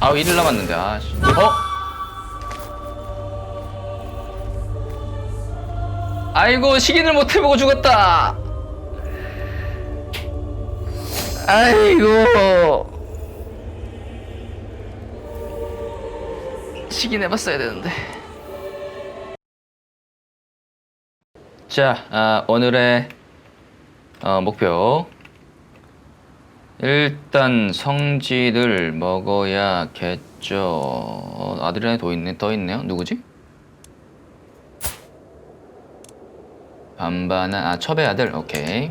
아우 1일 남았는데? 아씨. 어? 아이고 식인을 못 해보고 죽었다. 아이고. 식인 해봤어야 되는데. 자 아, 오늘의 어, 목표 일단 성질을 먹어야겠죠. 어, 아드레날린 더 있네, 더 있네요. 누구지? 반반한 아 첩의 아들. 오케이.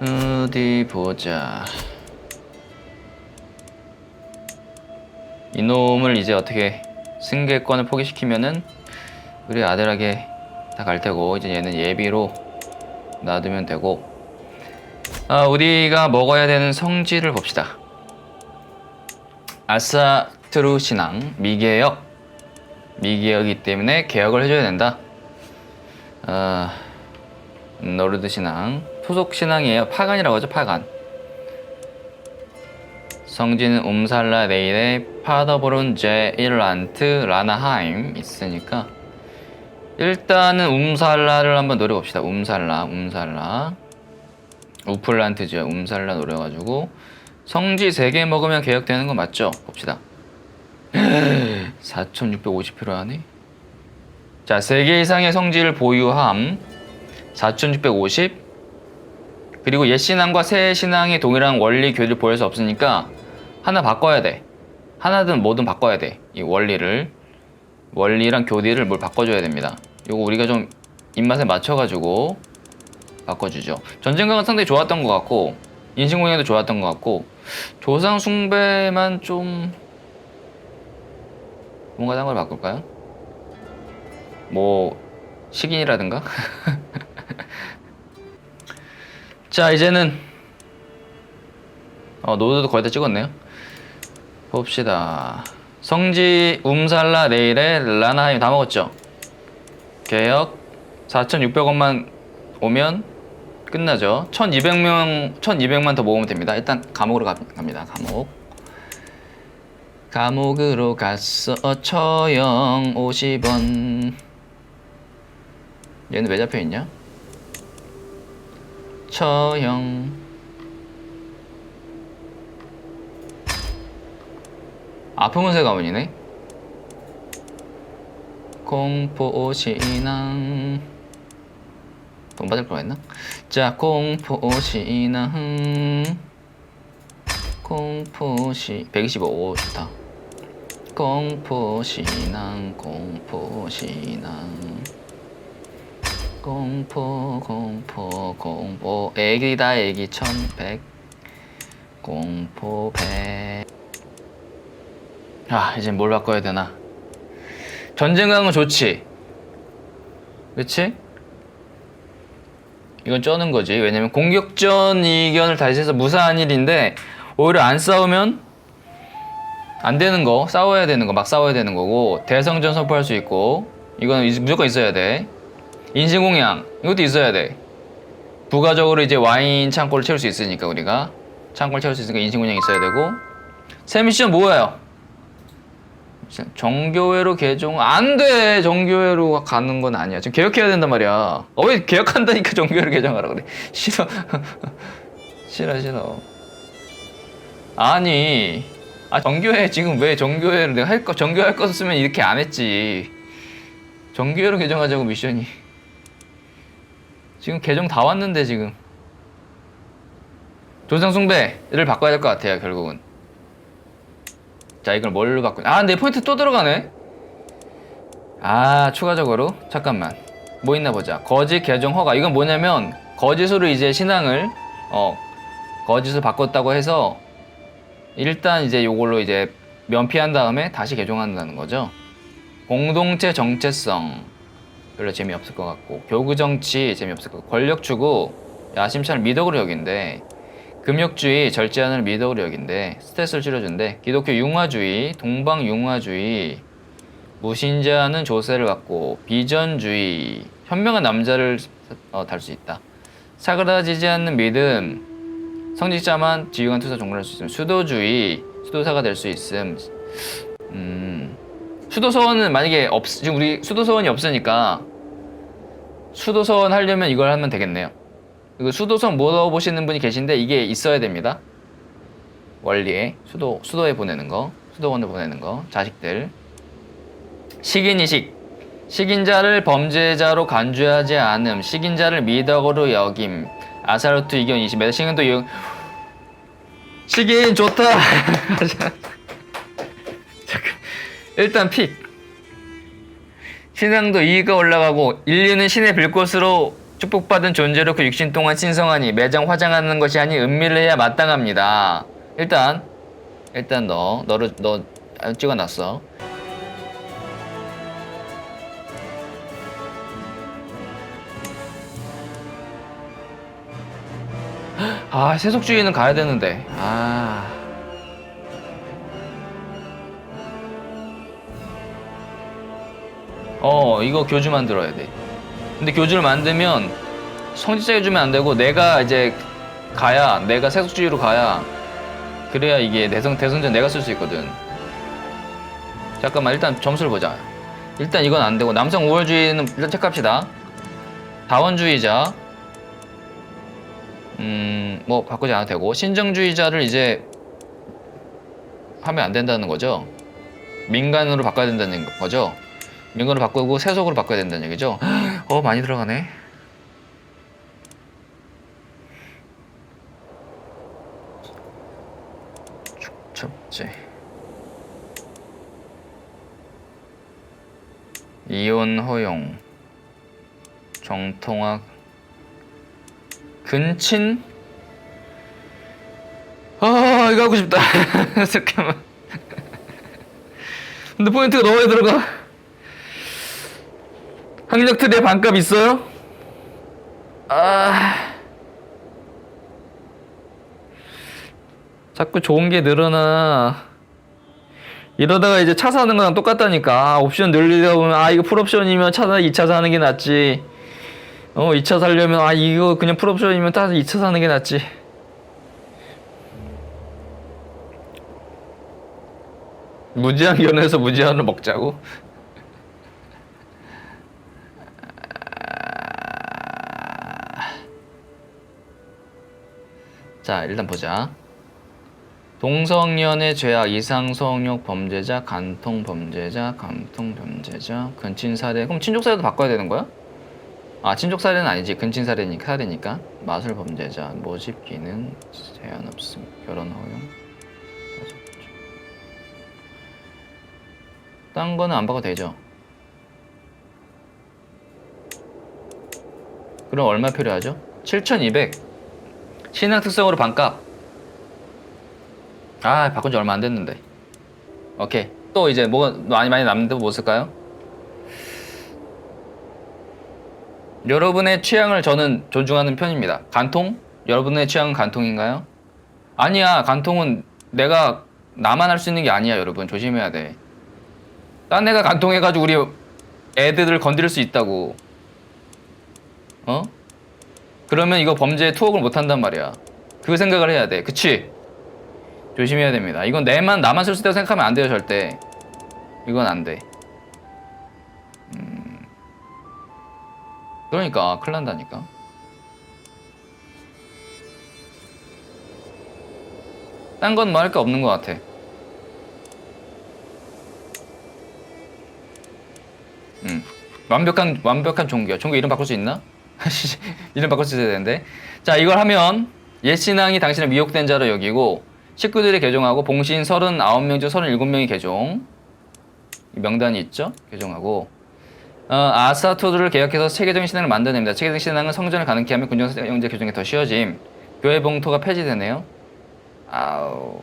어디 보자. 이놈을 이제 어떻게 승계권을 포기시키면은 우리 아들에게 다 갈 테고 이제 얘는 예비로 놔두면 되고 아, 우리가 먹어야 되는 성질을 봅시다. 아사트루 신앙 미개역 미개역이기 때문에 개혁을 해줘야 된다. 아, 노르드 신앙 토속 신앙이에요. 파간이라고 하죠. 파간. 성지는 움살라 레일의 파더보론 제 일란트 라나하임 있으니까 일단은 움살라를 한번 노려봅시다. 움살라, 움살라. 우플란트죠. 움살라 노려가지고 성지 3개 먹으면 개혁되는 거 맞죠? 봅시다. 4,650표로 하네. 자, 3개 이상의 성지를 보유함. 4,650. 그리고 옛 신앙과 새 신앙이 동일한 원리 교리를 보일 수 없으니까 하나 바꿔야 돼. 하나든 뭐든 바꿔야 돼. 이 원리를. 원리랑 교리를 뭘 바꿔줘야 됩니다. 요거 우리가 좀 입맛에 맞춰가지고 바꿔주죠. 전쟁각은 상당히 좋았던 것 같고 인신공양도 좋았던 것 같고 조상 숭배만 좀 뭔가 다른 걸 바꿀까요? 뭐 식인이라든가? 자 이제는 어, 노드도 거의 다 찍었네요. 봅시다. 성지 움살라 네일에 라나하임 다 먹었죠? 개혁 4,600원만 오면 끝나죠. 1,200명 1,200만 더 모으면 됩니다. 일단 감옥으로 가, 갑니다. 감옥. 감옥으로 갔어. 처형 50원. 얘는 왜 잡혀 있냐? 처형. 아프문세 가문이네. 공포 신앙 돈 받을 거 있나? 자 공포신앙 공포시 125 좋다 공포신앙 공포신앙 공포 공포 공포 애기다 애기 1100 공포 100 아, 이제 뭘 바꿔야 되나? 전쟁강은 좋지. 그치? 이건 쩌는 거지. 왜냐면 공격전 이견을 다시 해서 무사한 일인데, 오히려 안 싸우면 안 되는 거, 싸워야 되는 거, 막 싸워야 되는 거고, 대성전 선포할 수 있고, 이건 이- 무조건 있어야 돼. 인신공양, 이것도 있어야 돼. 부가적으로 이제 와인 창고를 채울 수 있으니까, 우리가. 창고를 채울 수 있으니까 인신공양 있어야 되고, 새 미션 뭐예요? 정교회로 개종 안 돼. 정교회로 가는 건 아니야. 지금 개혁해야 된단 말이야. 어, 왜 개혁한다니까 정교회로 개정하라 그래. 싫어. 싫어 싫어. 아니. 아 정교회 지금 왜 정교회를 내가 할 거 정교회 할거 쓰면 이렇게 안 했지. 정교회로 개정하자고 미션이. 지금 개정 다 왔는데 지금. 조상 숭배를 바꿔야 될 것 같아요 결국은. 자 이걸 뭘로 바꾸냐? 아내 포인트 또 들어가네. 아 추가적으로? 잠깐만. 뭐 있나 보자. 거짓 개정 허가. 이건 뭐냐면 거짓으로 이제 신앙을 어 거짓을 바꿨다고 해서 일단 이제 요걸로 이제 면피한 다음에 다시 개종한다는 거죠. 공동체 정체성. 별로 재미없을 것 같고. 교구 정치 재미없을 것 같고. 권력 추구. 야심차를 미덕으로 여긴데 금욕주의, 절제하는 여긴데 스트레스를 줄여준대. 기독교 융화주의, 동방 융화주의, 무신자는 조세를 받고 비전주의, 현명한 남자를 어, 달수 있다. 사그라지지 않는 믿음, 성직자만 지휘관 투사 종료할 수 있음. 수도주의 수도사가 될 수 있음. 음. 수도서원은 만약에 없 지금 우리 수도서원이 없으니까 수도서원 하려면 이걸 하면 되겠네요. 수도서원 물어보시는 분이 계신데 이게 있어야 됩니다. 원리에 수도 수도에 보내는 거, 수도원을 보내는 거, 자식들. 식인이식. 식인자를 범죄자로 간주하지 않음. 식인자를 미덕으로 여김. 아사르투 이견 20. 식인도 이용. 식인 좋다. 잠깐. 일단 픽. 신앙도 이의가 올라가고 인류는 신의 빌꽃으로 축복받은 존재로 그 육신 동안 신성하니 매장 화장하는 것이 아니 은밀을 해야 마땅합니다. 일단 일단 너 너를 너 아, 찍어놨어. 아 세속주의는 가야 되는데 아. 어 이거 교주 만들어야 돼 근데 교주를 만들면 성직자 교주면 안 되고 내가 이제 가야 내가 세속주의로 가야 그래야 이게 대성 대선전 내가 쓸 수 있거든. 잠깐만 일단 점수를 보자. 일단 이건 안 되고 남성 우월주의는 일단 체크합시다. 다원주의자. 음 뭐 바꾸지 않아도 되고. 신정주의자를 이제 하면 안 된다는 거죠? 민간으로 바꿔야 된다는 거죠? 민간으로 바꾸고 세속으로 바꿔야 된다는 얘기죠 어 많이 들어가네. 축첩제. 이혼 허용. 정통학. 근친. 아 이거 하고 싶다. 잠깐만. 근데 포인트가 너무 많이 들어가 학력 틀에 반값 있어요? 아. 자꾸 좋은 게 늘어나. 이러다가 이제 차 사는 거랑 똑같다니까. 아, 옵션 늘리다 보면 아 이거 풀옵션이면 차 사, 2차 사는 게 낫지. 어 2차 살려면 아 이거 그냥 풀옵션이면 따서 2차 사는 게 낫지. 무제한 견해서 무제한으로 먹자고? 자 일단 보자. 동성연애 죄악 이상성욕 범죄자 간통 범죄자 감통 범죄자 근친살해 그럼 친족살해도 바꿔야 되는 거야? 아 친족살해는 아니지. 근친살해니까 살해니까. 마술 범죄자 모집 기능 제한 없음 결혼 허용. 딴 거는 안 바꿔도 되죠? 그럼 얼마 필요하죠? 7200 신앙 특성으로 반값 아 바꾼 지 얼마 안 됐는데 오케이 또 이제 뭐가 많이 많이 남는데 뭐 쓸까요? 여러분의 취향을 저는 존중하는 편입니다 간통? 여러분의 취향은 간통인가요? 아니야 간통은 내가 나만 할 수 있는 게 아니야 여러분 조심해야 돼 딴 애가 간통해가지고 우리 애들을 건드릴 수 있다고 어? 그러면 이거 범죄 투옥을 못 한단 말이야. 그 생각을 해야 돼. 그치? 조심해야 됩니다. 이건 내만, 나만 쓸수 있다고 생각하면 안 돼요, 절대. 이건 안 돼. 음. 그러니까, 큰일 난다니까. 딴 건 뭐할게 없는 것 같아. 음. 완벽한, 완벽한 종교. 종교 이름 바꿀 수 있나? 이름 바꿔 쓰셔야 되는데. 자, 이걸 하면 옛 신앙이 당신을 미혹된 자로 여기고 식구들이 개종하고 봉신 39명 중 37명이 개종. 이 명단이 있죠? 개종하고 어, 아사토들을 개혁해서 체계적인 신앙을 만들어냅니다. 체계적인 신앙은 성전을 가능케 하면 군정 영제 교정이 더 쉬워짐. 교회 봉토가 폐지되네요. 아우.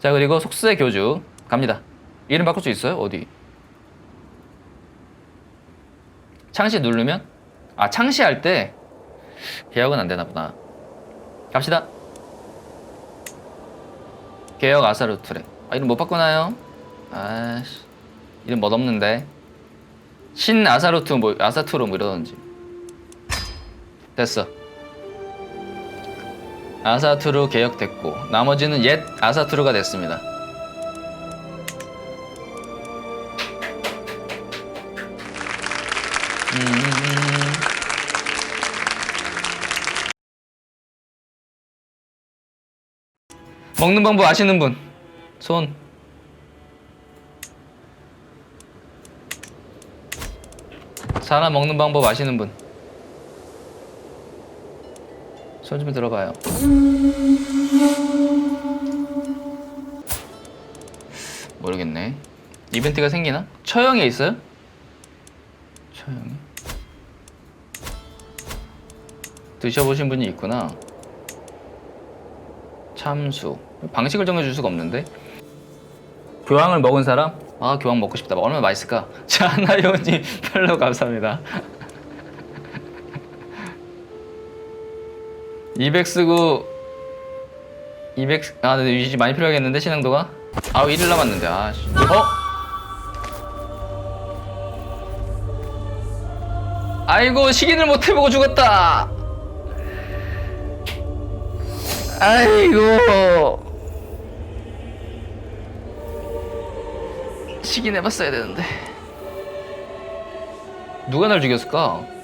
자, 그리고 속수의 교주 갑니다. 이름 바꿀 수 있어요? 어디? 창시 누르면? 아 창시할 때 개혁은 안 되나 보다. 갑시다. 개혁 아사르투레. 아 이름 못 바꾸나요? 아씨. 이름 멋없는데. 신 아사르투 뭐 아사투르 뭐 이러던지. 됐어. 아사투르 개혁됐고 나머지는 옛 아사투르가 됐습니다. 먹는 방법 아시는 분? 손. 사람 먹는 방법 아시는 분? 손 좀 들어봐요. 모르겠네. 이벤트가 생기나? 처형에 있어요? 처형에? 드셔보신 분이 있구나. 참수. 방식을 정해줄 수가 없는데. 교황을 먹은 사람? 아 교황 먹고 싶다. 얼마나 맛있을까? 자나요님 팔로우 감사합니다. 200 쓰고 200 아, 근데 유지 많이 필요하겠는데 신앙도가? 아우 1일 남았는데 아 씨. 어? 아이고 식인을 못 해보고 죽었다. 아이고 식인 해봤어야 되는데 누가 날 죽였을까?